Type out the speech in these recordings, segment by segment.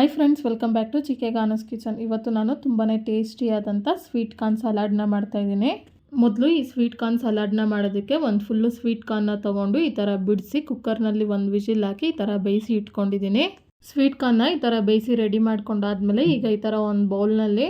Hi friends welcome back to ಚಿಕೆ ಗಾನಸ್ kitchen ಇವತ್ತು ನಾನು ತುಂಬಾ ಟೇಸ್ಟಿಯಾದಂಥ ಸ್ವೀಟ್ ಕಾರ್ನ್ ಸಲಾಡ್ನ ಮಾಡ್ತಾಯಿದ್ದೀನಿ ಮೊದಲು ಈ ಸ್ವೀಟ್ ಕಾರ್ನ್ ಸಲಾಡ್ನ ಮಾಡೋದಕ್ಕೆ ಒಂದು ಫುಲ್ಲು ಸ್ವೀಟ್ ಕಾರ್ನ್ನ ತೊಗೊಂಡು ಈ ಥರ ಬಿಡಿಸಿ ಕುಕ್ಕರ್ನಲ್ಲಿ ಒಂದು ವಿಜಿಲ್ ಹಾಕಿ ಈ ಥರ ಬೇಯಿಸಿ ಇಟ್ಕೊಂಡಿದ್ದೀನಿ. ಸ್ವೀಟ್ ಕಾರ್ನ್ನ ಈ ಥರ ಬೇಯಿಸಿ ರೆಡಿ ಮಾಡ್ಕೊಂಡಾದ್ಮೇಲೆ ಈಗ ಈ ಥರ ಒಂದು ಬೌಲ್ನಲ್ಲಿ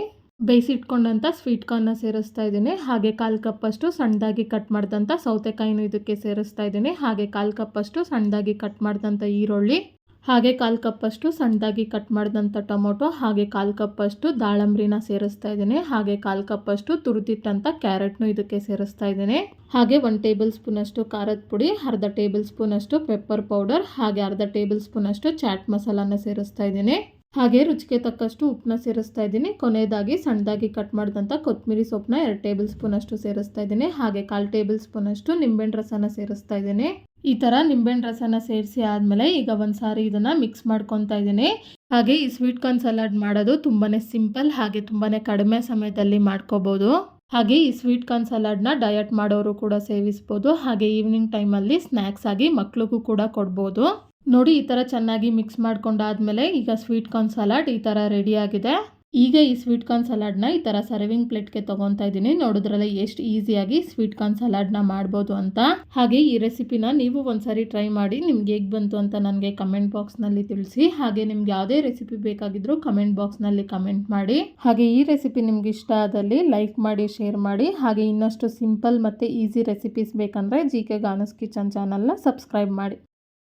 ಬೇಯಿಸಿ ಇಟ್ಕೊಂಡಂಥ ಸ್ವೀಟ್ ಕಾರ್ನ್ನ ಸೇರಿಸ್ತಾ ಇದ್ದೀನಿ. ಹಾಗೆ ಕಾಲು ಕಪ್ಪಷ್ಟು ಸಣ್ಣದಾಗಿ ಕಟ್ ಮಾಡಿದಂಥ ಸೌತೆಕಾಯಿನೂ ಇದಕ್ಕೆ ಸೇರಿಸ್ತಾ ಇದ್ದೀನಿ. ಹಾಗೆ ಕಾಲು ಕಪ್ಪಷ್ಟು ಸಣ್ಣದಾಗಿ ಕಟ್ ಮಾಡಿದಂಥ ಈರುಳ್ಳಿ. ಹಾಗೆ ಕಾಲು ಕಪ್ಪಷ್ಟು ಸಣ್ಣದಾಗಿ ಕಟ್ ಮಾಡಿದಂಥ ಟೊಮೊಟೊ, ಹಾಗೆ ಕಾಲು ಕಪ್ಪಷ್ಟು ದಾಳಂಬ್ರಿನ ಸೇರಿಸ್ತಾ ಇದ್ದೀನಿ. ಹಾಗೆ ಕಾಲು ಕಪ್ಪಷ್ಟು ತುರಿದಿಟ್ಟಂಥ ಕ್ಯಾರೆಟ್ನು ಇದಕ್ಕೆ ಸೇರಿಸ್ತಾ ಇದ್ದೀನಿ. ಹಾಗೆ ಒನ್ ಟೇಬಲ್ ಸ್ಪೂನಷ್ಟು ಖಾರದ ಪುಡಿ, ಅರ್ಧ ಟೇಬಲ್ ಸ್ಪೂನಷ್ಟು ಪೆಪ್ಪರ್ ಪೌಡರ್, ಹಾಗೆ ಅರ್ಧ ಟೇಬಲ್ ಸ್ಪೂನಷ್ಟು ಚಾಟ್ ಮಸಾಲಾನ ಸೇರಿಸ್ತಾ ಇದ್ದೀನಿ. ಹಾಗೆ ರುಚಿಗೆ ತಕ್ಕಷ್ಟು ಉಪ್ಪನ್ನ ಸೇರಿಸ್ತಾ ಇದ್ದೀನಿ. ಕೊನೆಯದಾಗಿ ಸಣ್ಣದಾಗಿ ಕಟ್ ಮಾಡಿದಂಥ ಕೊತ್ತಂಬರಿ ಸೊಪ್ಪನ್ನ ಎರಡು ಟೇಬಲ್ ಸ್ಪೂನಷ್ಟು ಸೇರಿಸ್ತಾ ಇದ್ದೀನಿ. ಹಾಗೆ ಕಾಲು ಟೇಬಲ್ ಸ್ಪೂನಷ್ಟು ನಿಂಬೆಹಣ್ಣು ರಸನ ಸೇರಿಸ್ತಾ ಇದ್ದೀನಿ. ಈ ಥರ ನಿಂಬೆಹಣ್ಣು ರಸನ ಸೇರಿಸಿ ಆದಮೇಲೆ ಈಗ ಒಂದು ಸಾರಿ ಇದನ್ನು ಮಿಕ್ಸ್ ಮಾಡ್ಕೊತಾ ಇದ್ದೀನಿ. ಹಾಗೆ ಈ ಸ್ವೀಟ್ ಕಾರ್ನ್ ಸಲಾಡ್ ಮಾಡೋದು ತುಂಬಾ ಸಿಂಪಲ್ ಹಾಗೆ ತುಂಬಾ ಕಡಿಮೆ ಸಮಯದಲ್ಲಿ ಮಾಡ್ಕೋಬೋದು. ಹಾಗೆ ಈ ಸ್ವೀಟ್ ಕಾರ್ನ್ ಸಲಾಡ್ನ ಡಯಟ್ ಮಾಡೋರು ಕೂಡ ಸೇವಿಸ್ಬೋದು. ಹಾಗೆ ಈವ್ನಿಂಗ್ ಟೈಮಲ್ಲಿ ಸ್ನ್ಯಾಕ್ಸ್ ಆಗಿ ಮಕ್ಳಿಗೂ ಕೂಡ ಕೊಡ್ಬೋದು. ನೋಡಿ ಈ ಥರ ಚೆನ್ನಾಗಿ ಮಿಕ್ಸ್ ಮಾಡ್ಕೊಂಡಾದ್ಮೇಲೆ ಈಗ ಸ್ವೀಟ್ ಕಾರ್ನ್ ಸಲಾಡ್ ಈ ಥರ ರೆಡಿಯಾಗಿದೆ ಈಗ ಈ ಸ್ವೀಟ್ ಕಾರ್ನ್ ಸಲಾಡ್ನ ಈ ಥರ ಸರ್ವಿಂಗ್ ಪ್ಲೇಟ್ಗೆ ತೊಗೊತಾ ಇದ್ದೀನಿ. ನೋಡಿದ್ರಲ್ಲ ಎಷ್ಟು ಈಸಿಯಾಗಿ ಸ್ವೀಟ್ ಕಾರ್ನ್ ಸಲಾಡ್ನ ಮಾಡ್ಬೋದು ಅಂತ. ಹಾಗೆ ಈ ರೆಸಿಪಿನ ನೀವು ಒಂದ್ಸರಿ ಟ್ರೈ ಮಾಡಿ ನಿಮ್ಗೆ ಹೇಗೆ ಬಂತು ಅಂತ ನನಗೆ ಕಮೆಂಟ್ ಬಾಕ್ಸ್ನಲ್ಲಿ ತಿಳಿಸಿ. ಹಾಗೆ ನಿಮ್ಗೆ ಯಾವುದೇ ರೆಸಿಪಿ ಬೇಕಾಗಿದ್ರೂ ಕಮೆಂಟ್ ಬಾಕ್ಸ್ನಲ್ಲಿ ಕಮೆಂಟ್ ಮಾಡಿ. ಹಾಗೆ ಈ ರೆಸಿಪಿ ನಿಮ್ಗೆ ಇಷ್ಟ ಆದಲ್ಲಿ ಲೈಕ್ ಮಾಡಿ ಶೇರ್ ಮಾಡಿ. ಹಾಗೆ ಇನ್ನಷ್ಟು ಸಿಂಪಲ್ ಮತ್ತು ಈಸಿ ರೆಸಿಪೀಸ್ ಬೇಕಂದರೆ ಜಿ ಕೆ ಗಾನಸ್ ಕಿಚನ್ ಚಾನಲ್ನ ಸಬ್ಸ್ಕ್ರೈಬ್ ಮಾಡಿ.